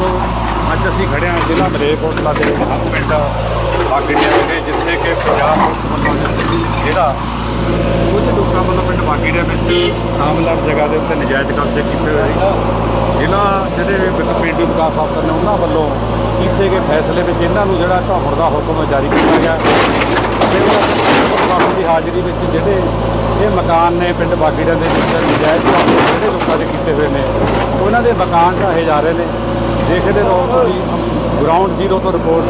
ਦੋਸਤੋ ਅੱਜ ਅਸੀਂ ਖੜੇ ਹਾਂ ਜ਼ਿਲ੍ਹਾ ਮਲੇਰਕੋਟਲਾ ਦੇ ਪਿੰਡ ਬਾਗੜੀਆਂ ਵਿਖੇ, ਜਿੱਥੇ ਕਿ ਪੰਜਾਬ ਪੁਲਿਸ ਵੱਲੋਂ ਜਿਹੜਾ ਕੁਝ ਲੋਕਾਂ ਵੱਲੋਂ ਪਿੰਡ ਬਾਗੜੀਆਂ ਵਿੱਚ ਨਾਮਲੜ ਜਗ੍ਹਾ ਦੇ ਉੱਤੇ ਨਜਾਇਜ਼ ਕਬਜ਼ੇ ਕੀਤੇ ਹੋਏ ਜ਼ਿਲ੍ਹਾ ਜਿਹੜੇ ਪੇਂਡੂ ਵਿਕਾਸ ਅਫਸਰ ਨੇ, ਉਹਨਾਂ ਵੱਲੋਂ ਕੀਤੇ ਗਏ ਫੈਸਲੇ ਵਿੱਚ ਇਹਨਾਂ ਨੂੰ ਜਿਹੜਾ ਢਾਹਣ ਦਾ ਹੁਕਮ ਜਾਰੀ ਕੀਤਾ ਗਿਆ। ਤੇ ਦੀ ਹਾਜ਼ਰੀ ਵਿੱਚ ਜਿਹੜੇ ਇਹ ਮਕਾਨ ਨੇ ਪਿੰਡ ਬਾਗੀੜਾ ਦੇ ਵਿੱਚ ਨਜਾਇਜ਼ ਕਬਜ਼ੇ ਜਿਹੜੇ ਲੋਕਾਂ ਦੇ ਕੀਤੇ ਹੋਏ ਨੇ, ਉਹਨਾਂ ਦੇ ਮਕਾਨ ਢਾਹੇ ਜਾ ਰਹੇ ਨੇ। ਦੇਖਦੇ ਰਹੋ ਤੁਸੀਂ। ਗਰਾਊਂਡ ਜ਼ੀਰੋ ਤੋਂ ਰਿਪੋਰਟ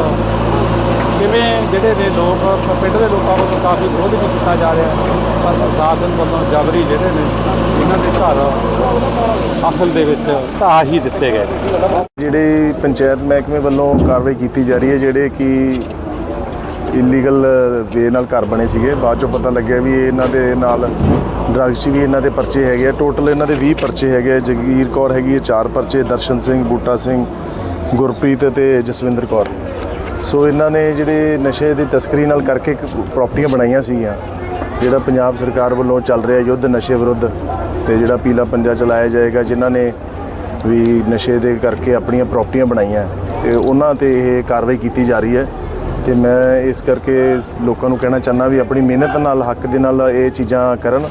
ਕਿਵੇਂ ਜਿਹੜੇ ਨੇ ਲੋਕ ਪਿੰਡ ਦੇ ਲੋਕਾਂ ਵੱਲੋਂ ਕਾਫੀ ਵਿਰੋਧ ਵੀ ਕੀਤਾ ਜਾ ਰਿਹਾ ਪਰ ਪ੍ਰਸ਼ਾਸਨ ਵੱਲੋਂ ਜਬਰੀ ਜਿਹੜੇ ਨੇ, ਇਹਨਾਂ ਦੇ ਘਰ ਅਸਲ ਦੇ ਵਿੱਚ ਢਾਹ ਹੀ ਦਿੱਤੇ ਗਏ ਨੇ। ਜਿਹੜੇ ਪੰਚਾਇਤ ਮਹਿਕਮੇ ਵੱਲੋਂ ਕਾਰਵਾਈ ਕੀਤੀ ਜਾ ਰਹੀ ਹੈ, ਜਿਹੜੇ ਕਿ ਇਲੀਗਲ ਵੇ ਨਾਲ ਘਰ ਬਣੇ ਸੀਗੇ। ਬਾਅਦ ਚੋਂ ਪਤਾ ਲੱਗਿਆ ਵੀ ਇਹਨਾਂ ਦੇ ਨਾਲ ਡਰੱਗਸ 'ਚ ਵੀ ਇਹਨਾਂ ਦੇ ਪਰਚੇ ਹੈਗੇ ਆ। ਟੋਟਲ ਇਹਨਾਂ ਦੇ 20 ਪਰਚੇ ਹੈਗੇ ਆ। ਜਗੀਰ ਕੌਰ ਹੈਗੀ ਹੈ ਚਾਰ ਪਰਚੇ, ਦਰਸ਼ਨ ਸਿੰਘ, ਬੂਟਾ ਸਿੰਘ, ਗੁਰਪ੍ਰੀਤ ਤੇ ਜਸਵਿੰਦਰ ਕੌਰ। ਸੋ ਇਹਨਾਂ ਨੇ ਜਿਹੜੇ ਨਸ਼ੇ ਦੀ ਤਸਕਰੀ ਨਾਲ ਕਰਕੇ ਪ੍ਰਾਪਰਟੀਆਂ ਬਣਾਈਆਂ ਸੀਗੀਆਂ। ਜਿਹੜਾ ਪੰਜਾਬ ਸਰਕਾਰ ਵੱਲੋਂ ਚੱਲ ਰਿਹਾ ਯੁੱਧ ਨਸ਼ੇ ਵਿਰੁੱਧ ਤੇ ਜਿਹੜਾ ਪੀਲਾ ਪੰਜਾ ਚਲਾਇਆ ਜਾਏਗਾ, ਜਿਨ੍ਹਾਂ ਨੇ ਵੀ ਨਸ਼ੇ ਦੇ ਕਰਕੇ ਆਪਣੀਆਂ ਪ੍ਰਾਪਰਟੀਆਂ ਬਣਾਈਆਂ। ਤੇ ਉਹਨਾਂ ਤੇ ਇਹ ਕਾਰਵਾਈ ਕੀਤੀ ਜਾ ਰਹੀ ਹੈ। ਤੇ ਮੈਂ ਇਸ ਕਰਕੇ ਲੋਕਾਂ ਨੂੰ ਕਹਿਣਾ ਚਾਹੁੰਦਾ ਵੀ ਆਪਣੀ ਮਿਹਨਤ ਨਾਲ ਹੱਕ ਦੇ ਨਾਲ ਇਹ ਚੀਜ਼ਾਂ ਕਰਨ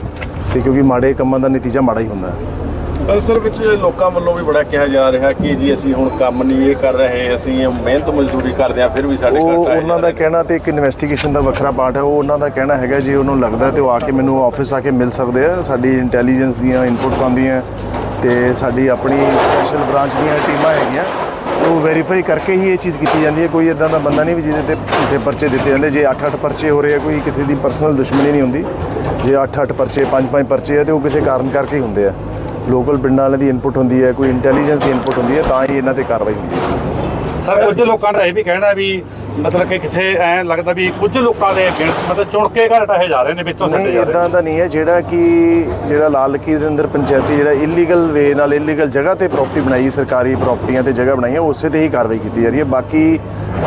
ਤੇ ਕਿਉਂਕਿ ਮਾੜੇ ਕੰਮਾਂ ਦਾ ਨਤੀਜਾ ਮਾੜਾ ਹੀ ਹੁੰਦਾ ਹੈ ਅਸਲ ਵਿੱਚ ਲੋਕਾਂ ਵੱਲੋਂ ਵੀ ਬੜਾ ਕਿਹਾ ਜਾ ਰਿਹਾ ਕਿ ਜੀ ਅਸੀਂ ਹੁਣ ਕੰਮ ਨਹੀਂ ਇਹ ਕਰ ਰਹੇ ਅਸੀਂ ਮਿਹਨਤ ਮਜ਼ਦੂਰੀ ਕਰਦੇ ਆ ਫਿਰ ਵੀ ਸਾਡੇ ਘਰ ਢਾਏ ਉਹਨਾਂ ਦਾ। ਕਹਿਣਾ ਤੇ ਇੱਕ ਇਨਵੈਸਟੀਗੇਸ਼ਨ ਦਾ ਵੱਖਰਾ ਪਾਰਟ ਹੈ ਉਹ ਉਹਨਾਂ ਦਾ ਕਹਿਣਾ ਹੈਗਾ ਜੇ ਉਹਨੂੰ ਲੱਗਦਾ ਤੇ ਉਹ ਆ ਕੇ ਮੈਨੂੰ ਆਫਿਸ ਆ ਕੇ ਮਿਲ ਸਕਦੇ ਆ ਸਾਡੀ ਇੰਟੈਲੀਜੈਂਸ ਦੀਆਂ ਇਨਪੁਟਸ ਆਉਂਦੀਆਂ ਤੇ ਸਾਡੀ ਆਪਣੀ ਸਪੈਸ਼ਲ ਬ੍ਰਾਂਚ ਦੀਆਂ ਟੀਮਾਂ ਹੈਗੀਆਂ ਉਹ ਵੈਰੀਫਾਈ ਕਰਕੇ ਹੀ ਇਹ ਚੀਜ਼ ਕੀਤੀ ਜਾਂਦੀ ਹੈ। ਕੋਈ ਇਦਾਂ ਦਾ ਬੰਦਾ ਨਹੀਂ ਵੀ ਜਿਹਦੇ ਤੇ ਪਰਚੇ ਦਿੱਤੇ ਜਾਂਦੇ। ਜੇ 8-8 ਪਰਚੇ ਹੋ ਰਹੇ ਆ, ਕੋਈ ਕਿਸੇ ਦੀ ਪਰਸਨਲ ਦੁਸ਼ਮਣੀ ਨਹੀਂ ਹੁੰਦੀ। ਜੇ 8-8 ਪਰਚੇ 5-5 ਪਰਚੇ ਆ, ਤੇ ਉਹ ਕਿਸੇ ਕਾਰਨ ਕਰਕੇ ਹੀ ਹੁੰਦੇ ਆ। ਲੋਕਲ ਪਿੰਡਾਂ ਵਾਲੇ ਦੀ ਇਨਪੁਟ ਹੁੰਦੀ ਹੈ, ਕੋਈ ਇੰਟੈਲੀਜੈਂਸ ਦੀ ਇਨਪੁਟ ਹੁੰਦੀ ਹੈ, ਤਾਂ ਹੀ ਇਹਨਾਂ ਤੇ ਕਾਰਵਾਈ ਹੁੰਦੀ ਹੈ। ਸਰ, ਕੁਝ ਲੋਕਾਂ ਦਾ ਇਹ ਵੀ ਕਹਿਣਾ ਵੀ ਮਤਲਬ ਕਿ ਕਿਸੇ ਐ ਲੱਗਦਾ ਵੀ ਕੁਝ ਲੋਕਾਂ ਦੇ against ਮਤਲਬ ਚੁਣ ਕੇ ਘਰ ਢਾਹੇ ਜਾ ਰਹੇ ਨੇ ਵਿੱਚੋਂ ਨਹੀਂ ਸੱਟੇ ਜਾ ਰਹੇ ਇਦਾਂ ਦਾ ਨਹੀਂ ਹੈ। ਜਿਹੜਾ ਕਿ ਜਿਹੜਾ ਲਾਲ ਲਕੀਰ ਦੇ ਅੰਦਰ ਪੰਚਾਇਤੀ ਜਿਹੜਾ ਇਲੀਗਲ ਵੇ ਨਾਲ ਇਲੀਗਲ ਜਗ੍ਹਾ ਤੇ ਪ੍ਰਾਪਰਟੀ ਬਣਾਈ ਸਰਕਾਰੀ ਪ੍ਰਾਪਰਟੀਆਂ ਤੇ ਜਗ੍ਹਾ ਬਣਾਈ ਹੈ ਉਸੇ ਤੇ ਹੀ ਕਾਰਵਾਈ ਕੀਤੀ ਜਾ ਰਹੀ ਹੈ। ਬਾਕੀ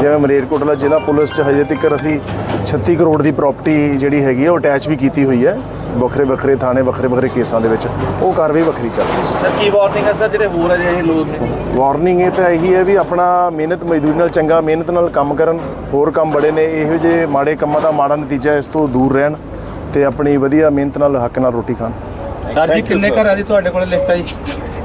ਜਿਵੇਂ ਮਰੇਰਕੋਟਲਾ ਜ਼ਿਲ੍ਹਾ ਪੁਲਿਸ ਚ ਹਜੇ ਤੱਕ ਅਸੀਂ 36 ਕਰੋੜ ਦੀ ਪ੍ਰਾਪਰਟੀ ਜਿਹੜੀ ਹੈਗੀ ਹੈ ਉਹ ਅਟੈਚ ਵੀ ਕੀਤੀ ਹੋਈ ਹੈ। ਵੱਖਰੇ ਵੱਖਰੇ ਥਾਣੇ ਵੱਖਰੇ ਵੱਖਰੇ ਕੇਸਾਂ ਦੇ ਵਿੱਚ ਉਹ ਕਾਰਵਾਈ ਵੱਖਰੀ ਚੱਲ ਰਹੀ ਹੈ। ਸਰ ਕੀ ਵਾਰਨਿੰਗ ਹੈ ਸਰ ਜਿਹੜੇ ਹੋਰ ਅਜਿਹੇ ਲੋਕ ਨੇ? ਵਾਰਨਿੰਗ ਇਹ ਤਾਂ ਇਹੀ ਹੈ ਵੀ ਆਪਣਾ ਮਿਹਨਤ ਮਜ਼ਦੂਰੀ ਨਾਲ ਚੰਗਾ ਮਿਹਨਤ ਨਾਲ ਕੰਮ ਕਰਨ ਹੋਰ ਕੰਮ ਬੜੇ ਨੇ ਇਹੋ ਜਿਹੇ ਮਾੜੇ ਕੰਮਾਂ ਦਾ ਮਾੜਾ ਨਤੀਜਾ ਇਸ ਤੋਂ ਦੂਰ ਰਹਿਣ ਤੇ ਆਪਣੀ ਵਧੀਆ ਮਿਹਨਤ ਨਾਲ ਹੱਕ ਨਾਲ ਰੋਟੀ ਖਾਣ। ਸਰ ਜੀ ਕਿੰਨੇ ਘਰਾਂ ਦੀ ਤੁਹਾਡੇ ਕੋਲ ਲਿਖਤਾ ਜੀ?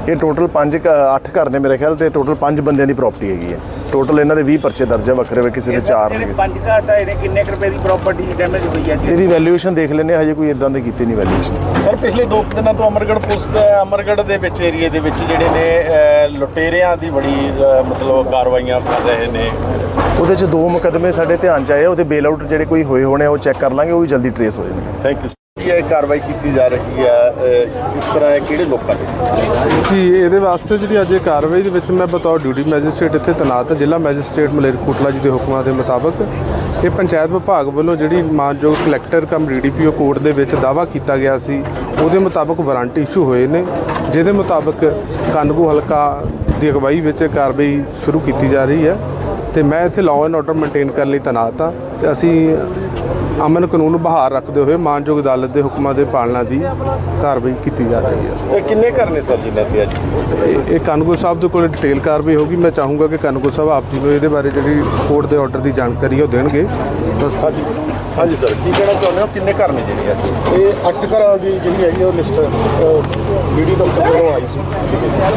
ਇਹ ਟੋਟਲ 5 8 ਘਰ ਨੇ ਮੇਰੇ ਖਿਆਲ ਤੇ ਟੋਟਲ 5 ਬੰਦਿਆਂ ਦੀ ਪ੍ਰਾਪਰਟੀ ਹੈਗੀ ਹੈ। ਟੋਟਲ ਇਹਨਾਂ ਦੇ 20 ਪਰਚੇ ਦਰਜ ਹੈ ਵੱਖਰੇ ਵੱਖਰੇ ਕਿਸੇ ਦੇ 4 ਨੇ। ਪੰਜ ਘਰ ਢਾਏ ਨੇ ਕਿੰਨੇ ਰੁਪਏ ਦੀ ਪ੍ਰਾਪਰਟੀ ਡੈਮੇਜ ਹੋਈ ਹੈ ਇਹਦੀ ਵੈਲਿਊਏਸ਼ਨ ਦੇਖ ਹਾਂ, ਹਜੇ ਕੋਈ ਇਦਾਂ ਦੀ ਕੀਤੀ ਨਹੀਂ ਵੈਲਿਊਏਸ਼ਨ ਸਰ ਪਿਛਲੇ ਦੋ ਕੁ ਦਿਨਾਂ ਤੋਂ ਅਮਰਗੜ੍ਹ ਪੁਲਿਸ ਅਮਰਗੜ੍ਹ ਦੇ ਵਿੱਚ ਏਰੀਏ ਦੇ ਵਿੱਚ ਜਿਹੜੇ ਨੇ ਲੁਟੇਰਿਆਂ ਦੀ ਬੜੀ ਮਤਲਬ ਕਾਰਵਾਈਆਂ ਕਰ ਰਹੇ ਨੇ। ਉਹਦੇ 'ਚ ਦੋ ਮੁਕਦਮੇ ਸਾਡੇ ਧਿਆਨ 'ਚ ਆਏ ਉਹਦੇ ਬੇਲ ਆਊਟ ਜਿਹੜੇ ਕੋਈ ਹੋਏ ਹੋਣੇ ਉਹ ਚੈੱਕ ਕਰ ਲਾਂਗੇ ਉਹ ਵੀ ਜਲਦੀ ਟਰੇਸ ਹੋ ਜਾਣਗੇ। ਥੈਂਕ ਯੂ ਇਹ ਕਾਰਵਾਈ ਕੀਤੀ ਜਾ ਰਹੀ ਹੈ? ਅਹ, ਤਰ੍ਹਾਂ ਹੈ ਕਿਹੜੇ ਲੋਕਾਂ ਦੇ? ਜੀ ਇਹਦੇ ਵਾਸਤੇ ਜਿਹੜੀ ਅੱਜ ਇਹ ਕਾਰਵਾਈ ਦੇ ਵਿੱਚ ਮੈਂ ਬਤੌਰ ਡਿਊਟੀ ਮੈਜਿਸਟ੍ਰੇਟ ਇੱਥੇ ਤੈਨਾਤ ਹਾਂ ਜ਼ਿਲ੍ਹਾ ਮੈਜਿਸਟ੍ਰੇਟ ਮਲੇਰਕੋਟਲਾ ਜੀ ਦੇ ਹੁਕਮਾਂ ਦੇ ਮੁਤਾਬਕ। ਇਹ ਪੰਚਾਇਤ ਵਿਭਾਗ ਵੱਲੋਂ ਜਿਹੜੀ ਮਾਨਯੋਗ ਕਲੈਕਟਰ ਕਮ ਡੀਡੀਪੀਓ ਕੋਰਟ ਦੇ ਵਿੱਚ ਦਾਵਾ ਕੀਤਾ ਗਿਆ ਸੀ ਉਹਦੇ ਮੁਤਾਬਕ ਵਾਰੰਟ ਇਸ਼ੂ ਹੋਏ ਨੇ ਜਿਹਦੇ ਮੁਤਾਬਕ ਕਾਨਗੋ ਹਲਕਾ ਦੀ ਅਗਵਾਈ ਵਿੱਚ ਇਹ ਕਾਰਵਾਈ ਸ਼ੁਰੂ ਕੀਤੀ ਜਾ ਰਹੀ ਹੈ। ਤੇ ਮੈਂ ਇੱਥੇ ਲਾਅ ਐਂਡ ਆਰਡਰ ਮੇਨਟੇਨ ਕਰਨ ਲਈ ਤੈਨਾਤ ਹਾਂ ਤੇ ਅਸੀਂ ਅਮਨ ਕਾਨੂੰਨ ਬਹਾਰ ਰੱਖਦੇ ਹੋਏ ਮਾਨਯੋਗ ਅਦਾਲਤ ਦੇ ਹੁਕਮਾਂ ਦੇ ਪਾਲਣਾ ਦੀ ਕਾਰਵਾਈ ਕੀਤੀ ਜਾ ਰਹੀ ਹੈ। ਇਹ ਕਿੰਨੇ ਘਰ ਨੇ ਸਰ ਜਿਨ੍ਹਾਂ ਤੇ ਅੱਜ? ਇਹ ਇਹ ਕਾਨੂੰਗੋ ਸਾਹਿਬ ਦੇ ਕੋਲ ਡਿਟੇਲ ਕਾਰਵਾਈ ਹੋਗੀ ਮੈਂ ਚਾਹੂੰਗਾ ਕਿ ਕਾਨੂੰਗੋ ਸਾਹਿਬ ਆਪ ਜੀ ਨੂੰ ਇਹਦੇ ਬਾਰੇ ਜਿਹੜੀ ਕੋਰਟ ਦੇ ਆਰਡਰ ਦੀ ਜਾਣਕਾਰੀ ਹੈ ਉਹ ਦੇਣਗੇ। ਬਸ। ਹਾਂਜੀ। ਹਾਂਜੀ ਸਰ ਕੀ ਕਹਿਣਾ ਚਾਹੁੰਦੇ ਹੋ? ਕਿੰਨੇ ਘਰ ਨੇ ਜਿਹੜੇ ਅੱਜ? ਇਹ ਅੱਠ ਘਰਾਂ ਦੀ ਜਿਹੜੀ ਹੈਗੀ ਉਹ ਲਿਸਟ ਵੀਡੀਓ ਦਫ਼ਤਰ ਵੱਲੋਂ ਆਈ ਸੀ।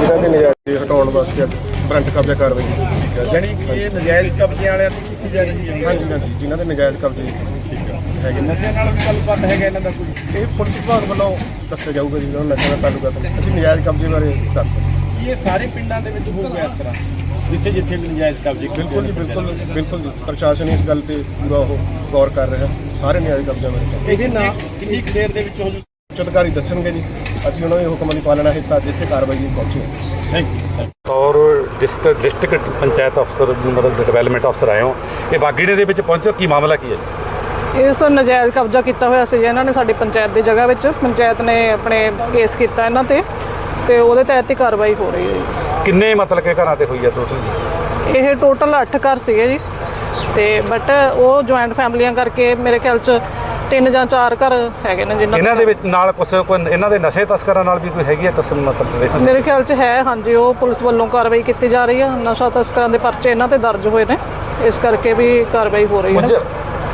ਜਿਨ੍ਹਾਂ ਦੇ ਨਜਾਇਜ਼ ਹਟਾਉਣ ਵਾਸਤੇ ਅੱਜ ਬਰੰਟ ਕਬਜ਼ਾ ਕਾਰਵਾਈ ਕੀਤੀ ਜਾਨੀ ਕਿ ਇਹ ਨਜਾਇਜ਼ ਕਬਜ਼ੇ ਵਾਲਿਆਂ ਦੀ ਕੀਤੀ ਜਾ ਰਹੀ ਹੈ। ਹਾਂਜੀ ਹਾਂਜੀ। ਜਿਨ੍ਹਾਂ ਦੇ ਨਜਾਇਜ਼ ਕਬਜ਼ੇ ਹੈਗੇ। ਨੇ ਨਸ਼ੇ ਨਾਲ ਵੀ ਗੱਲਬਾਤ ਹੈਗਾ ਇਹਨਾਂ ਦਾ ਕੋਈ? ਇਹ ਪੁਲਿਸ ਵਿਭਾਗ ਵੱਲੋਂ ਦੱਸਿਆ ਜਾਊਗਾ ਜੀ ਉਹਨਾਂ ਨਸ਼ਿਆਂ ਦਾ ਤਾਲੁਕਾਤ ਅਸੀਂ ਨਜਾਇਜ਼ ਕਬਜ਼ੇ ਬਾਰੇ ਦੱਸ ਸਕਦੇ ਕੀ ਇਹ ਸਾਰੇ ਪਿੰਡਾਂ ਦੇ ਵਿੱਚ ਹੋਊਗਾ ਇਸ ਤਰ੍ਹਾਂ? ਜਿੱਥੇ ਜਿੱਥੇ ਵੀ ਨਜਾਇਜ਼ ਕਬਜ਼ੇ ਕੀਤੇ ਬਿਲਕੁਲ ਜੀ ਨੇ। ਬਿਲਕੁਲ ਬਿਲਕੁਲ ਜੀ। ਪ੍ਰਸ਼ਾਸਨ ਇਸ ਗੱਲ ਤੇ ਪੂਰਾ ਉਹ ਗੌਰ ਕਰ ਰਿਹਾ। ਸਾਰੇ ਨਜਾਇਜ਼ ਕਬਜ਼ਿਆਂ ਬਾਰੇ। ਇਹਦੇ ਨਾਲ ਕਿੰਨੀ ਕੁ ਦੇਰ ਦੇ ਵਿੱਚ ਹੋ ਜੂ ਉੱਚ ਅਧਿਕਾਰੀ ਦੱਸਣਗੇ ਜੀ। ਅਸੀਂ ਉਹਨਾਂ ਦੇ ਹੁਕਮਾਂ ਦੀ ਪਾਲਣਾ ਹਿੱਤਾ ਜਿੱਥੇ ਕਾਰਵਾਈ ਦੀ ਪਹੁੰਚੇ ਥੈਂਕ ਯੂ ਔਰ ਡਿਸਟ੍ਰਿਕਟ ਡਿਸਟ੍ਰਿਕਟ ਪੰਚਾਇਤ ਅਫਸਰ ਮਤਲਬ ਡਿਵੈਲਪਮੈਂਟ ਅਫਸਰ ਆਏ ਹੋ। ਇਹ ਬਾਗੀੜੇ ਦੇ ਵਿੱਚ ਪਹੁੰਚੋ। ਕੀ ਮਾਮਲਾ ਕੀ ਹੈ ਸਰ ਨਜਾਇਜ਼ ਕਬਜ਼ਾ ਕੀਤਾ ਹੋਇਆ ਸੀ ਇਹਨਾਂ ਨੇ ਸਾਡੀ ਪੰਚਾਇਤ ਦੀ ਜਗ੍ਹਾ ਵਿੱਚ। ਪੰਚਾਇਤ ਨੇ ਆਪਣੇ ਕੇਸ ਕੀਤਾ ਇਹਨਾਂ ਤੇ ਤੇ ਉਹਦੇ ਤਹਿਤ ਹੀ ਕਾਰਵਾਈ ਹੋ ਰਹੀ ਹੈ ਜੀ। ਕਿੰਨੇ ਮਤਲਬ ਕਿ ਘਰਾਂ ਤੇ ਹੋਈ ਹੈ ਟੋਟਲ ਇਹ ਟੋਟਲ 8 ਘਰ ਸੀਗੇ ਜੀ। ਤੇ ਬਟ ਉਹ ਜੁਆਇੰਟ ਫੈਮਲੀਆਂ ਕਰਕੇ ਮੇਰੇ ਖਿਆਲ ਚ ਤਿੰਨ ਜਾਂ ਚਾਰ ਘਰ ਹੈਗੇ ਨੇ ਜਿਨ੍ਹਾਂ ਇਹਨਾਂ ਦੇ ਵਿੱਚ ਨਾਲ ਕੁਛ ਕੋਈ ਇਹਨਾਂ ਦੇ ਨਸ਼ੇ ਤਸਕਰਾਂ ਨਾਲ ਵੀ ਕੋਈ ਹੈਗੀ ਹੈ ਤਸਲ ਮਤਲਬ? ਮੇਰੇ ਖਿਆਲ 'ਚ ਹੈ ਹਾਂਜੀ ਉਹ ਪੁਲਿਸ ਵੱਲੋਂ ਕਾਰਵਾਈ ਕੀਤੀ ਜਾ ਰਹੀ ਹੈ। ਨਸ਼ਾ ਤਸਕਰਾਂ ਦੇ ਪਰਚੇ ਇਹਨਾਂ ਤੇ ਦਰਜ ਹੋਏ ਨੇ। ਇਸ ਕਰਕੇ ਵੀ ਕਾਰਵਾਈ ਹੋ ਰਹੀ ਹੈ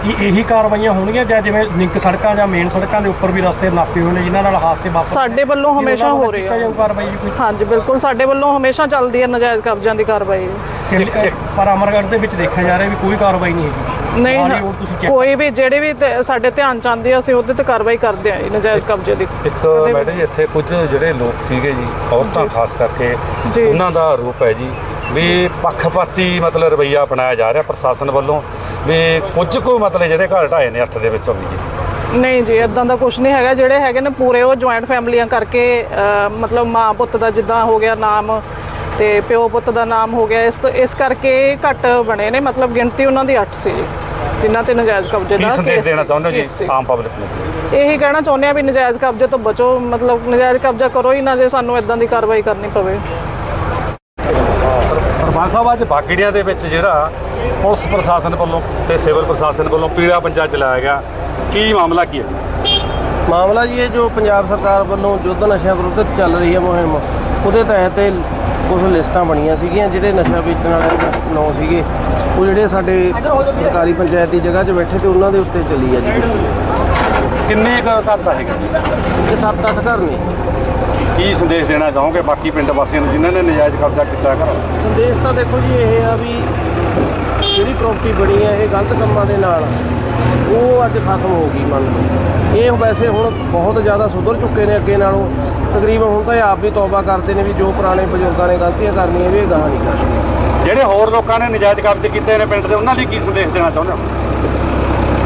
ਕੀ ਇਹੀ ਕਾਰਵਾਈਆਂ ਹੋਣਗੀਆਂ ਜਾਂ ਜਿਵੇਂ ਲਿੰਕ ਸੜਕਾਂ ਜਾਂ ਮੇਨ ਸੜਕਾਂ ਦੇ ਉੱਪਰ ਵੀ ਰਸਤੇ ਨਾਪੇ ਹੋਏ ਨੇ ਜਿਨ੍ਹਾਂ ਨਾਲ ਹਾਦਸੇ ਵਾਪਰ ਸਾਡੇ ਵੱਲੋਂ ਹਮੇਸ਼ਾ ਹੋ ਰਹੀ। ਹੈ ਕਾਰਵਾਈ ਜੀ ਕੋਈ? ਹਾਂਜੀ ਬਿਲਕੁਲ। ਸਾਡੇ ਵੱਲੋਂ ਹਮੇਸ਼ਾ ਚੱਲਦੀ ਹੈ ਨਜਾਇਜ਼ ਕਬਜ਼ਿਆਂ ਦੀ ਕਾਰਵਾਈ। ਪਰ ਅਮਰਗੜ੍ਹ ਦੇ ਵਿੱਚ ਦੇਖਿਆ ਜਾ ਰਿਹਾ ਵੀ ਕੋਈ ਕਾਰਵਾਈ ਨਹੀਂ ਹੈਗੀ। ਨਹੀਂ ਕੋਈ ਵੀ ਜਿਹੜੇ ਵੀ ਸਾਡੇ ਧਿਆਨ ਚ ਆਉਂਦੀ ਆ ਅਸੀਂ ਉਹਦੇ ਤੇ ਕਾਰਵਾਈ ਕਰਦੇ ਹਾਂ ਜੀ, ਨਜਾਇਜ਼ ਕਬਜ਼ੇ ਦੀ। ਇੱਕ ਮੈਡਮ ਜੀ ਇੱਥੇ ਕੁਝ ਜਿਹੜੇ ਲੋਕ ਸੀਗੇ ਜੀ ਔਰਤਾਂ ਖਾਸ ਕਰਕੇ। ਉਹਨਾਂ ਦਾ ਆਰੋਪ ਹੈ ਜੀ ਵੀ ਪੱਖਪਾਤੀ ਮਤਲਬ ਰਵਈਆ ਅਪਣਾਇਆ ਜਾ ਰਿਹਾ ਪ੍ਰਸ਼ਾਸਨ ਵੱਲੋਂ ਵੀ ਕੁਝ ਕੁ ਮਤਲਬ ਜਿਹੜੇ ਘਰ ਢਾਏ ਨੇ ਅੱਠ ਦੇ ਵਿੱਚੋਂ ਵੀ ਜੀ। ਨਹੀਂ ਜੀ ਇਦਾਂ ਦਾ ਕੁਝ ਨਹੀਂ ਹੈਗਾ। ਜਿਹੜੇ ਹੈਗੇ ਨੇ ਪੂਰੇ ਉਹ ਜੁਆਇੰਟ ਫੈਮਲੀਆਂ ਕਰਕੇ ਮਤਲਬ ਮਾਂ ਪੁੱਤ ਦਾ ਜਿੱਦਾਂ ਹੋ ਗਿਆ ਨਾਮ ਤੇ ਪਿਓ ਪੁੱਤ ਦਾ ਨਾਮ ਹੋ ਗਿਆ ਇਸ ਇਸ ਕਰਕੇ ਘੱਟ ਬਣੇ ਨੇ। ਮਤਲਬ ਗਿਣਤੀ ਉਹਨਾਂ ਦੀ 8 ਸੀ ਜੀ ਜਿਨ੍ਹਾਂ ਤੇ ਨਜਾਇਜ਼ ਕਬਜ਼ੇ ਕੀ ਦਾ ਸੰਦੇਸ਼ ਦੇਣਾ ਚਾਹੁੰਦੇ ਹੋ। ਜੀ ਆਮ ਪਬਲਿਕ ਨੂੰ? ਇਹੀ ਕਹਿਣਾ ਚਾਹੁੰਦੇ ਆ ਵੀ ਨਜਾਇਜ਼ ਕਬਜ਼ੇ ਤੋਂ ਬਚੋ। ਮਤਲਬ ਨਜਾਇਜ਼ ਕਬਜ਼ਾ ਕਰੋ ਹੀ ਨਾ ਜੇ ਸਾਨੂੰ ਇਦਾਂ ਦੀ ਕਾਰਵਾਈ ਕਰਨੀ ਪਵੇ। ਸਰਪੰਚ ਸਾਹਿਬ ਅੱਜ ਬਾਗੜੀਆਂ ਦੇ ਵਿੱਚ ਜਿਹੜਾ ਪੁਲਿਸ ਪ੍ਰਸ਼ਾਸਨ ਵੱਲੋਂ ਤੇ ਸਿਵਲ ਪ੍ਰਸ਼ਾਸਨ ਵੱਲੋਂ ਪੀੜਾ ਪੰਜਾ ਚਲਾਇਆ ਗਿਆ। ਕੀ ਮਾਮਲਾ ਕੀ ਹੈ? ਮਾਮਲਾ ਜੀ ਇਹ ਜੋ ਪੰਜਾਬ ਸਰਕਾਰ ਵੱਲੋਂ ਯੁੱਧ ਨਸ਼ਿਆਂ ਵਿਰੁੱਧ ਚੱਲ ਰਹੀ ਹੈ ਮੁਹਿੰਮ ਉਹਦੇ ਤਹਿਤ ਕੁਝ ਲਿਸਟਾਂ ਬਣੀਆਂ ਸੀਗੀਆਂ ਜਿਹੜੇ ਨਸ਼ਾ ਵੇਚਣ ਵਾਲੇ ਨਾਂ ਸੀਗੇ ਉਹ ਜਿਹੜੇ ਸਾਡੇ ਸਰਕਾਰੀ ਪੰਚਾਇਤ ਦੀ ਜਗ੍ਹਾ 'ਚ ਬੈਠੇ ਤੇ ਉਹਨਾਂ ਦੇ ਉੱਤੇ ਚੱਲੀ ਆ ਜੀ। ਕਿੰਨੇ ਕੁ ਘਰ ਦਾ ਹੈਗਾ? ਇਹ 7-8 ਘਰ ਨੇ। ਕੀ ਸੰਦੇਸ਼ ਦੇਣਾ ਚਾਹੋਗੇ ਬਾਕੀ ਪਿੰਡ ਵਾਸੀਆਂ ਨੂੰ ਜਿਨ੍ਹਾਂ ਨੇ ਨਜਾਇਜ਼ ਕਬਜ਼ਾ ਕੀਤਾ ਘਰ? ਸੰਦੇਸ਼ ਤਾਂ ਦੇਖੋ ਜੀ ਇਹ ਆ ਵੀ ਜਿਹੜੀ ਪ੍ਰਾਪਰਟੀ ਬਣੀ ਹੈ ਇਹ ਗਲਤ ਕੰਮਾਂ ਦੇ ਨਾਲ ਉਹ ਅੱਜ ਖਤਮ ਹੋ ਗਈ ਮੰਨ ਲਓ। ਇਹ ਵੈਸੇ ਹੁਣ ਬਹੁਤ ਜ਼ਿਆਦਾ ਸੁਧਰ ਚੁੱਕੇ ਨੇ ਅੱਗੇ ਨਾਲੋਂ। ਤਕਰੀਬਨ ਹੁਣ ਤਾਂ ਇਹ ਆਪ ਵੀ ਤੌਬਾ ਕਰਦੇ ਨੇ ਵੀ ਜੋ ਪੁਰਾਣੇ ਬਜ਼ੁਰਗਾਂ ਨੇ ਗਲਤੀਆਂ ਕਰਨੀਆਂ ਵੀ ਇਹ ਗਾਹਾਂ ਨਹੀਂ ਕਰਨੀਆਂ। ਜਿਹੜੇ ਹੋਰ ਲੋਕਾਂ ਨੇ ਨਜਾਇਜ਼ ਕਬਜ਼ੇ ਕੀਤੇ ਨੇ ਪਿੰਡ ਦੇ ਉਹਨਾਂ ਲਈ ਕੀ ਸੰਦੇਸ਼ ਦੇਣਾ ਚਾਹੁੰਦੇ ਹੋ?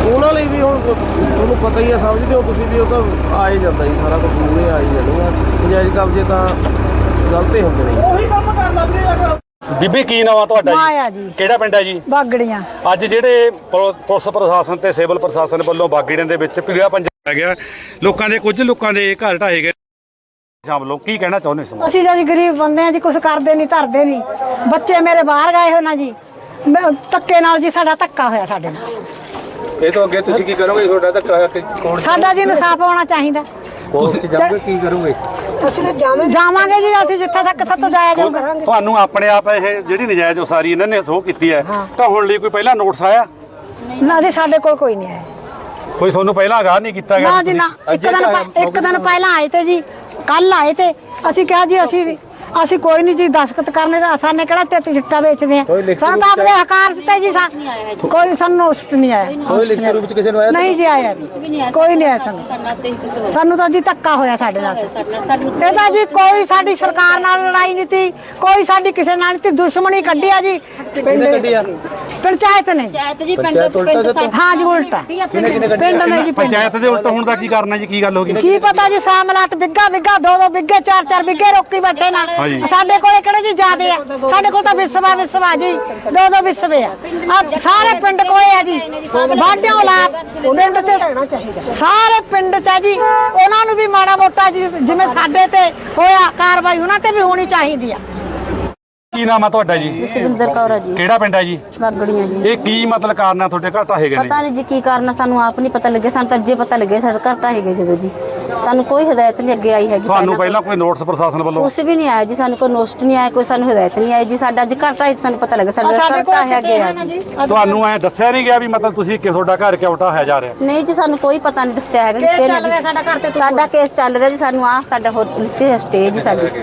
ਉਹਨਾਂ ਲਈ ਵੀ ਹੁਣ ਤੁਹਾਨੂੰ ਪਤਾ ਹੀ ਆ ਸਮਝਦੇ ਹੋ ਤੁਸੀਂ ਵੀ ਉਹ ਤਾਂ ਆ ਹੀ ਜਾਂਦਾ ਜੀ ਸਾਰਾ ਕੁਝ ਮੂਹਰੇ ਆ ਹੀ ਆ ਨਜਾਇਜ਼ ਕਬਜ਼ੇ ਤਾਂ ਗਲਤ ਹੁੰਦੇ ਨੇ ਬੀਬੀ ਕੀ ਨਾਮ ਆ ਤੁਹਾਡਾ ਮਾਇਆ ਜੀ। ਕਿਹੜਾ ਪਿੰਡ ਹੈ ਜੀ? ਬਾਗੜੀਆਂ। ਅੱਜ ਜਿਹੜੇ ਪੁਲ- ਪੁਲਿਸ ਪ੍ਰਸ਼ਾਸਨ ਤੇ ਸਿਵਲ ਪ੍ਰਸ਼ਾਸਨ ਵੱਲੋਂ ਬਾਗੀੜਨ ਦੇ ਵਿੱਚ ਪੀੜਾ ਪੰਜਾਬ ਆ ਗਿਆ। ਲੋਕਾਂ ਦੇ ਕੁਝ ਲੋਕਾਂ ਦੇ ਘਰ ਢਾਏ ਗਏ। ਸ਼ਾਮ ਲੋਕ ਕੀ ਕਹਿਣਾ ਚਾਹੁੰਦੇ ਹੋ ਅਸੀਂ ਜੀ ਗਰੀਬ ਬੰਦੇ ਆ ਜੀ ਕੁਝ ਕਰਦੇ ਨਹੀਂ ਧਰਦੇ ਨਹੀਂ। ਬੱਚੇ ਮੇਰੇ ਬਾਹਰ ਗਏ ਹੋਏ ਨਾ ਜੀ। ਮੈਂ- ਧੱਕੇ ਨਾਲ ਜੀ ਸਾਡਾ ਧੱਕਾ ਹੋਇਆ ਸਾਡੇ ਨਾਲ। ਇਹ ਤੋਂ ਅੱਗੇ ਤੁਸੀਂ ਕੀ ਕਰੋਗੇ? ਤੁਹਾਡਾ ਧੱਕਾ ਕੋਣ ਸਾਡਾ ਜੀ ਇਨਸਾਫ ਹੋਣਾ ਚਾਹੀਦਾ। ਤੁਸੀਂ ਜਾਓਗੇ ਕੀ ਕਰੋਗੇ? ਅਸੀਂ ਜਾਵਾਂਗੇ। ਜੀ ਅਸੀਂ ਜਿੱਥੇ ਤੱਕ ਸਾਤੋਂ ਜਾਇਆ ਜਾਊ ਕਰਾਂਗੇ ਤੁਹਾਨੂੰ ਆਪਣੇ ਆਪ ਇਹ ਜਿਹੜੀ ਨਜਾਇਜ਼ ਉਸਾਰੀ ਇਹਨਾਂ ਨੇ ਸੋ ਕੀਤੀ ਹੈ ਤਾਂ ਹੁਣ ਲਈ ਕੋਈ ਪਹਿਲਾਂ ਨੋਟਿਸ ਆਇਆ? ਨਾ ਜੀ ਸਾਡੇ ਕੋਲ ਕੋਈ ਨਹੀਂ ਆਇਆ। ਕੋਈ ਤੁਹਾਨੂੰ ਪਹਿਲਾਂ ਆਗਾਹ ਨਹੀਂ ਕੀਤਾ ਗਿਆ? ਨਾ ਜੀ ਨਾ। ਇੱਕ ਦਿਨ ਪਹਿ- ਇੱਕ ਦਿਨ ਪਹਿਲਾਂ ਆਏ ਤੇ ਜੀ ਕੱਲ ਆਏ ਤੇ ਅਸੀਂ ਕਿਹਾ ਜੀ ਅਸੀਂ ਅਸੀਂ ਕੋਈ ਨਹੀਂ ਜੀ ਦਸਖਤ ਕਰਨੇ ਦਾ ਸਾਨੇ ਕਿਹੜਾ ਤੇ ਚਿੱਟਾ ਵੇਚਦੇ ਆ? ਸਾਨੂੰ ਤਾਂ ਆਪਣੇ ਹਕਾਰ ਦਿੱਤੇ ਜੀ ਸਾ ਕੋਈ ਸਾਨੂੰ ਨੋਟਿਸ ਨਹੀਂ ਆਇਆ। ਕੋਈ ਲਿਖਤੀ ਰੂਪ ਚ ਕਿਸੇ ਨੂੰ ਆਇਆ ਨਹੀਂ ਜੀ ਆਇਆ ਨਹੀਂ। ਕੋਈ ਨਹੀਂ ਆਇਆ ਸਾਨੂੰ। ਸਾਨੂੰ ਤਾਂ ਜੀ ਧੱਕਾ ਹੋਇਆ ਸਾਡੇ ਨਾਲ ਇਹ ਤਾਂ ਜੀ ਕੋਈ ਸਾਡੀ ਸਰਕਾਰ ਨਾਲ ਲੜਾਈ ਨਹੀਂ ਤੀ ਕੋਈ ਸਾਡੀ ਕਿਸੇ ਨਾਲ ਨਹੀਂ ਤੀ ਦੁਸ਼ਮਣੀ ਕੱਢੀ ਆ ਜੀ? ਪੰਚਾਇਤ ਨੇ। ਪੰਚਾਇਤ ਹਾਂ ਜੀ ਉਲਟਾ। ਪਿੰਡ ਨੇ ਜੀ ਪੰਚਾਇਤ ਦੇ ਉਲਟ ਹੋਣ ਦਾ ਕੀ ਕਰਨਾ ਜੀ ਕੀ ਗੱਲ ਹੋ ਗਈ? ਕੀ ਪਤਾ ਜੀ ਸਾਮਲਾਟ ਬਿੱਗਾ ਬਿੱਗਾ ਦੋ ਦੋ ਬਿੱਗੇ ਚਾਰ ਚਾਰ ਬਿੱਗੇ ਰੋਕੀ ਬੈਠੇ ਨਾ ਹਾਂਜੀ। ਸਾਡੇ ਕੋਲੇ ਕਿਹੜੇ ਜੀ ਜ਼ਿਆਦੇ ਆ? ਸਾਡੇ ਕੋਲ ਤਾਂ ਵਿਸਵਾ ਵਿਸਵਾ ਜੀ। ਦੋ ਦੋ ਵਿਸਵੇ ਆ। ਆ ਸਾਰੇ ਪਿੰਡ ਕੋਲੇ ਆ ਜੀ। ਬਾਡਿਆਂ ਲਾ ਪਿੰਡ ਤੇ ਸਾਰੇ ਪਿੰਡ ਚ ਆ ਜੀ। ਉਹਨਾਂ ਨੂੰ ਵੀ ਮਾੜਾ ਮੋਟਾ ਜੀ, ਜਿਵੇਂ ਸਾਡੇ ਤੇ ਹੋਇਆ, ਕਾਰਵਾਈ ਉਹਨਾਂ ਤੇ ਵੀ ਹੋਣੀ ਚਾਹੀਦੀ ਆ। ਕੀ ਨਾਮ ਆ ਤੁਹਾਡਾ ਜੀ? ਸੁਰਿੰਦਰ ਕੌਰ ਆ ਜੀ। ਕਿਹੜਾ ਪਿੰਡ ਹੈ ਜੀ? ਬਾਗੜੀਆਂ ਜੀ। ਇਹ ਕੀ ਮਤਲਬ ਕਾਰਨ ਆ ਤੁਹਾਡੇ ਘਰ ਢਾਹੇ ਗਏ ਨੇ? ਪਤਾ ਨਹੀਂ ਜੀ ਕੀ ਕਾਰਨ ਸਾਨੂੰ ਆਪ ਨਹੀਂ ਪਤਾ ਲੱਗਿਆ ਸਾਨੂੰ ਤਾਂ ਅੱਜੇ ਪਤਾ ਲੱਗਿਆ ਸਾਡੇ ਘਰ ਢਾਹੇ ਗਏ ਜਦੋਂ ਜੀ। ਸਾਨੂੰ ਕੋਈ ਹਦਾਇਤ ਨਹੀਂ ਅੱਗੇ ਆਈ ਹੈਗੀ ਤੁਹਾਨੂੰ ਪਹਿਲਾਂ ਕੋਈ ਨੋਟਿਸ ਪ੍ਰਸ਼ਾਸਨ ਵੱਲੋਂ? ਕੁਛ ਵੀ ਨਹੀਂ ਆਇਆ ਜੀ ਸਾਨੂੰ ਕੋਈ ਨੋਸਟ ਨਹੀਂ ਆਇਆ ਕੋਈ ਸਾਨੂੰ ਹਦਾਇਤ ਨਹੀਂ ਆਈ ਜੀ। ਸਾਡਾ ਅੱਜ ਘਰ ਢਾਹੇ ਸਾਨੂੰ ਪਤਾ ਲੱਗਾ ਸਾਡਾ ਘਰ ਢਾਹਿਆ ਗਿਆ ਜੀ। ਤੁਹਾਨੂੰ ਐ ਦੱਸਿਆ ਨਹੀਂ ਗਿਆ ਵੀ ਮਤਲਬ ਤੁਸੀਂ ਕਿ ਤੁਹਾਡਾ ਘਰ ਕਿਉਂ ਢਾਹਿਆ ਜਾ ਰਿਹਾ? ਨਹੀਂ ਜੀ ਸਾਨੂੰ ਕੋਈ ਪਤਾ ਨਹੀਂ ਦੱਸਿਆ ਹੈਗਾ ਕੇਸ ਨੇ। ਸਾਡਾ ਘਰ ਤੇ ਤੂੰ ਸਾਡਾ ਕੇਸ ਚੱਲ ਰਿਹਾ ਜੀ ਸਾਨੂੰ ਆ ਸਾਡਾ ਹੋਟਲ ਸਟੇਜ ਸਾਡੀ।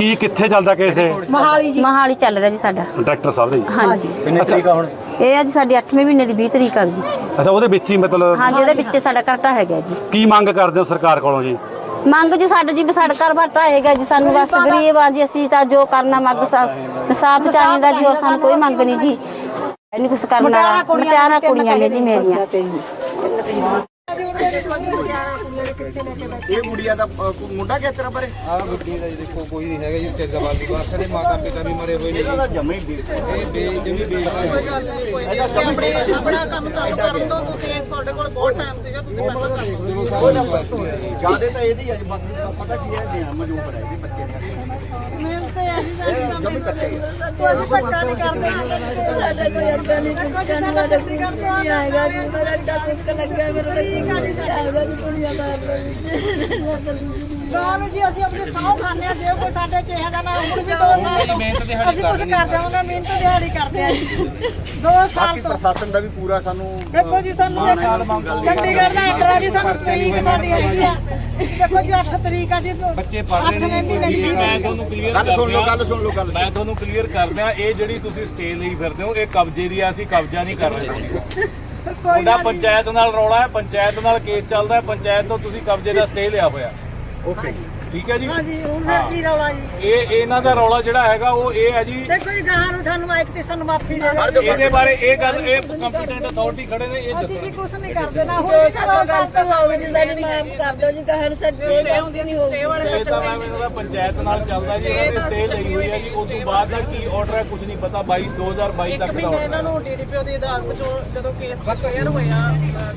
ਕੀ ਕਿੱਥੇ ਚੱਲਦਾ ਕੇਸ ਇਹ? ਮਹਾਲੀ ਜੀ। ਮਹਾਲੀ ਚੱਲ ਰਿਹਾ ਜੀ ਸਾਡਾ। ਡਾਕਟਰ ਸਾਹਿਬ ਦਾ ਜੀ? ਹਾਂਜੀ। ਕਿੰਨੇ ਤਰੀਕ ਆ ਹੁਣ? ਇਹ ਅੱਜ ਸਾਡੀ 8ਵੇਂ ਮਹੀਨੇ ਦੀ 20 ਤਰੀਕ ਆ ਜੀ। ਅੱਛਾ ਉਹਦੇ ਵਿੱਚ ਹੀ ਮਤਲਬ ਹਾਂਜੀ ਉਹਦੇ ਵਿੱਚ ਸਾਡਾ ਘਰ ਢਾਹਿਆ ਗਿਆ ਜੀ। ਕੀ ਮੰਗ ਕਰਦੇ ਹੋ ਸਰਕਾਰ ਕੋਲੋਂ ਜੀ? ਮੰਗ ਜੀ ਸਾਡਾ ਜੀ ਸਾਡਾ ਘਰ ਢਾਏਗਾ ਜੀ। ਸਾਨੂੰ ਬਸ ਗਰੀਬ ਆ ਜੀ ਅਸੀਂ ਤਾਂ ਜੋ ਕਰਨਾ ਮੰਗ ਸਾਫ਼ ਚਾਹੀਦਾ ਜੀ ਹੋਰ ਸਾਨੂੰ ਕੋਈ ਮੰਗ ਨਹੀਂ ਜੀ। ਇਹਨੂੰ ਕੁਛ ਕਰਨ ਮਟਿਆਰਾਂ ਕੁੜੀਆਂ ਨੇ ਜੀ ਮੇਰੀਆਂ। ਇਹ ਗੁੜੀਆ ਦਾ ਅ, ਕੋ- ਮੁੰਡਾ ਕਿਸ ਤਰ੍ਹਾਂ ਪਰੇ ਆ ਗੁੱਡੀ ਦਾ ਜੀ ਦੇਖੋ ਕੋਈ ਨਹੀਂ ਹੈਗਾ ਜੀ ਤੇਰੇ ਦਾ ਬਾਦੀ ਬਾਸ ਦੇ ਮਾਤਾ ਪਿਤਾ ਵੀ ਮਰੇ ਹੋਏ ਨੇ ਇਹਦਾ ਤਾਂ ਜਮੇ ਹੀ ਬੇਟ ਇਹ ਬੇਜਮੀ ਬੇਟਾ ਆਪਣੇ ਆਪਣਾ ਕੰਮ ਸਾਨੂੰ ਕਰਨ ਦੋ ਤੁਸੀਂ ਤੁਹਾਡੇ ਕੋਲ ਬਹੁਤ ਟਾਈਮ ਸੀਗਾ ਤੁਸੀਂ ਮੈਨੂੰ ਦੱਸੋ। ਜਿਆਦੇ ਤਾਂ ਇਹਦੀ ਅੱਜ ਬਾਕੀ ਤਾਂ ਪਤਾ ਕੀ ਹੈ ਦੇਣਾ ਮਜੂਬ ਹੈ ਇਹਦੇ ਬੱਚੇ ਦਾ ਮਿਹਨਤ ਹੈ ਜੀ ਇਹ ਜਮੇ ਕੱਚੇ ਹੀ ਹੈ। ਅਸੀਂ ਧੱਕਾ ਨਹੀਂ ਕਰਦੇ ਸਾਡੇ ਕੋਈ ਅੱਗਾ ਨਹੀਂ ਕੁੱਕਾ ਨਹੀਂ ਸਾਡੇ ਕੋਈ ਕੰਮ ਨਹੀਂ ਆਏਗਾ ਜੀ। ਮੇਰਾ ਡਾ ਕੁੱਕ ਲੱਗਿਆ ਮੇਰੇ ਠੀਕ ਆ ਜੀ ਦਾ ਗਾਂ ਜੀ ਅਸੀਂ ਆਪਣੀ ਸਾਹ ਖਾਂਦੇ ਆ ਜੇ ਕੋਈ ਸਾਡੇ ਹੈਗਾ ਨਾ ਹੁਣ ਵੀ ਦੋ ਸਾਲ ਤੋਂ ਅਸੀਂ ਕੁਝ ਕਰ ਦੇਵਾਂਗੇ ਮਿਹਨਤ ਦਿਹਾੜੀ ਕਰਦੇ ਆ ਜੀ। ਦੋ ਸਾਲ ਬਾਕੀ ਤੋਂ। ਪ੍ਰਸ਼ਾਸਨ ਦਾ ਵੀ ਪੂਰਾ ਸਾਨੂੰ ਦੇਖੋ ਜੀ ਸਾਨੂੰ ਚੰਡੀਗੜ੍ਹ ਦਾ ਐਂਟਰ ਆ ਜੀ ਸਾਨੂੰ ਤਰੀਕ ਸਾਡੀ ਹੈਗੀ ਆ। ਦੇਖੋ ਜੀ 8 ਤਰੀਕ ਆ ਜੀ ਬੱਚੇ ਪੜ੍ਹ ਰਹੇ ਨੇ ਮੈਂ ਤੁਹਾਨੂੰ ਕਲੀਅਰ ਗੱਲ ਸੁਣ ਲਓ ਗੱਲ ਸੁਣ ਲਓ ਗੱਲ ਮੈਂ ਤੁਹਾਨੂੰ ਕਲੀਅਰ ਕਰਦਿਆਂ ਇਹ ਜਿਹੜੀ ਤੁਸੀਂ ਸਟੇ ਲਈ ਫਿਰਦੇ ਹੋ ਇਹ ਕਬਜ਼ੇ ਦੀ ਆ ਅਸੀਂ ਕਬਜ਼ਾ ਨਹੀਂ ਕਰ ਰਹੇ। ਉਹਦਾ ਪੰਚਾਇਤ ਨਾਲ ਰੌਲਾ ਹੈ ਪੰਚਾਇਤ ਨਾਲ ਕੇਸ ਚੱਲਦਾ ਹੈ ਪੰਚਾਇਤ ਤੋਂ ਤੁਸੀਂ ਕਬਜ਼ੇ ਦਾ ਸਟੇ ਲਿਆ ਹੋਇਆ। ਓਕੇ ਠੀਕ ਹੈ ਜੀ? ਹਾਂਜੀ ਹੁਣ ਫਿਰ ਕੀ ਰੌਲਾ ਜੀ? ਇਹ ਇਹਨਾਂ ਦਾ ਰੌਲਾ ਜਿਹੜਾ ਹੈਗਾ ਉਹ ਇਹ ਹੈ ਜੀ। ਦੇਖੋ ਜੀ ਗਾਹਾਂ ਨੂੰ ਸਾਨੂੰ ਮਾਈਕ ਤੇ ਸਾਨੂੰ ਮਾਫੀ ਦੇ ਦਿਓ। ਇਹਦੇ ਬਾਰੇ ਇਹ ਗੱਲ ਇਹ ਕੰਪੀਟੈਂਟ ਅਥਾਰਟੀ ਖੜੇ ਨੇ ਇਹ ਅਸੀਂ ਵੀ ਦੱਸੋ ਕੁਝ ਨਹੀਂ ਕਰਦੇ ਨਾ ਹੁਣ ਵੀ ਸਾਡਾ ਗਲਤ ਹੋਵੇ ਜੀ। ਸਾਡੀ ਮਾਫ ਕਰ ਦਿਓ ਜੀ ਕਹਰ ਸੱਚੇ ਹੁੰਦੀ ਨਹੀਂ ਸਟੇ ਵਾਲੇ ਇਹ ਤਾਂ ਮੈਂ ਇਹਨਾਂ ਦਾ ਪੰਚਾਇਤ ਨਾਲ ਚੱਲਦਾ ਜੀ ਉਹਨਾਂ ਨੇ ਸਟੇ ਲਈ ਹੋਈ ਹੈ ਜੀ। ਉਸ ਤੋਂ ਬਾਅਦ ਦਾ ਕੀ ਆਰਡਰ ਹੈ ਕੁਝ ਨਹੀਂ ਪਤਾ। 22 2022 ਇੱਕ ਤੱਕ ਦਾ ਮਹੀਨੇ ਇਹਨਾਂ ਨੂੰ ਡੀਡੀਪੀਓ ਦੀ ਅਦਾਲਤ ਚੋਂ ਜਦੋਂ ਕੇਸ ਕਲੀਅਰ ਹੋਇਆ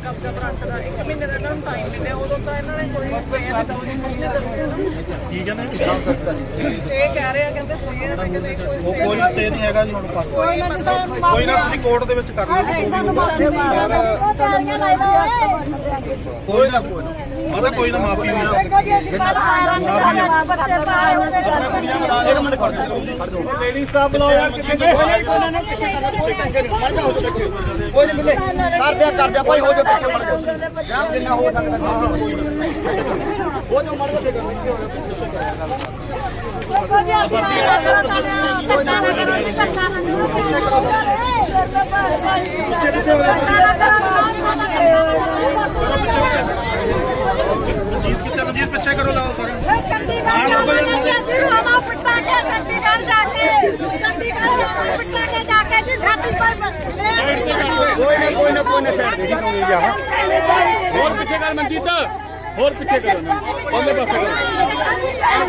ਕਬਜ਼ਾ ਬ੍ਰਾਂਚ ਦਾ ਇੱਕ ਮਹੀਨੇ ਦਾ ਇਹਨਾਂ ਨੂੰ ਟਾਈਮ ਮਿਲਿਆ। ਉਦੋਂ ਤਾਂ ਇਹਨਾਂ ਨੇ ਕੋਈ ਸਟੇ ਨਹੀਂ ਦੱਸੀ ਕੁਝ ਨਹੀਂ ਦੱਸਿਆ। ਕੀ ਕਹਿੰਦੇ ਨਾਮ ਸਸਤਾ ਨਹੀਂ ਸਟੇ ਕਹਿ ਰਹੇ ਆ ਕਹਿੰਦੇ ਸਟੇ ਹੈ ਮੈਂ ਕਹਿੰਦੇ ਕੋਈ ਸਟੇ ਕੋਈ ਸੇ ਨਹੀਂ ਹੈਗਾ ਜੀ ਹੁਣ ਪਾਸ ਕੋਈ ਨਾ ਕੋਈ ਨਾ ਤੁਸੀਂ ਕੋਰਟ ਦੇ ਵਿੱਚ ਕਰ ਲਓ ਉਹ ਕੋਈ ਨਾ ਕੋਈ ਨਾ। ਮਤਾ ਕੋਈ ਨਾ ਮਾਫੀ ਇੱਕ ਮਿੰਟ ਲੇਡੀ ਸਾਹਿਬ ਬੁਲਾਓ ਯਾਰ ਕਿੱਥੇ ਗਏ ਕੋਈ ਨਹੀਂ ਮਿਲੇ। ਕਰ ਦਿਆ ਕਰ ਦਿਆ ਭਾਈ ਹੋ ਜਾ ਪਿੱਛੇ ਮੜ ਜਾ ਜਾਂ ਜਿੰਨਾ ਹੋ ਸਕਦਾ ਕਰ ਦਿਓ। ਹੋ ਜਾ ਮੜ ਜਾ ਜੀ ਅਸੀਂ ਜੀ ਚੀਜ਼ ਕਿਤੇ ਮਜੀਦ ਪਿੱਛੇ ਕਰੋ ਲਾਓ ਸਾਰੇ ਚੰਡੀਗੜ੍ਹ ਪਿੱਟਾ ਕੇ ਚੰਡੀਗੜ੍ਹ ਜਾ ਕੇ। ਚੰਡੀਗੜ੍ਹ ਪਿੱਟਾ ਕੇ ਜਾ ਕੇ ਜੀ ਸਾਡੀ ਕੋਈ ਕੋਈ ਨਾ ਕੋਈ ਨਾ ਕੋਈ ਨਾ ਸਾਈਡ ਦੇ ਹੋਰ ਪਿੱਛੇ ਕਰ ਮਨਜੀਤ। ਹੋਰ ਪਿੱਛੇ ਕਰੋ ਨਾ। ਉਹਲੇ ਪਾਸੇ ਕਰੋ।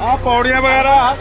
ਆ ਪੌੜੀਆਂ ਵਗੈਰਾ।